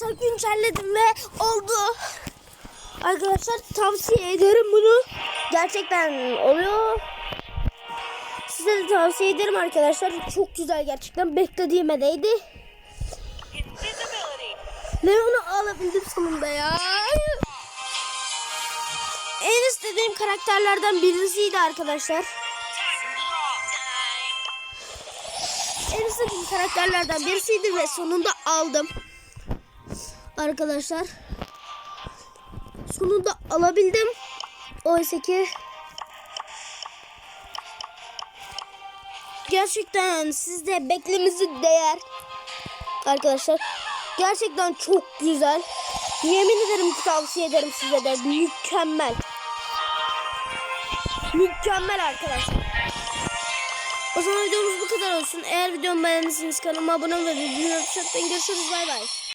arkadaşlar güncelledim ve oldu. Arkadaşlar tavsiye ederim bunu. Gerçekten oluyor. Size de tavsiye ederim arkadaşlar. Çok güzel gerçekten. Beklediğime değdi. Invisibility. Leon'u alabildim sonunda ya. En istediğim karakterlerden birisiydi arkadaşlar. En istediğim karakterlerden birisiydi ve sonunda aldım. Arkadaşlar. Sonunda alabildim. Oysa ki gerçekten sizde beklemesi değer. Arkadaşlar gerçekten çok güzel. Yemin ederim ki tavsiye ederim size de. Mükemmel. Mükemmel arkadaşlar. O zaman videomuz bu kadar olsun. Eğer videomu beğendiyseniz kanalıma abone olmayı ve unutmayın. Görüşürüz. Bay bay.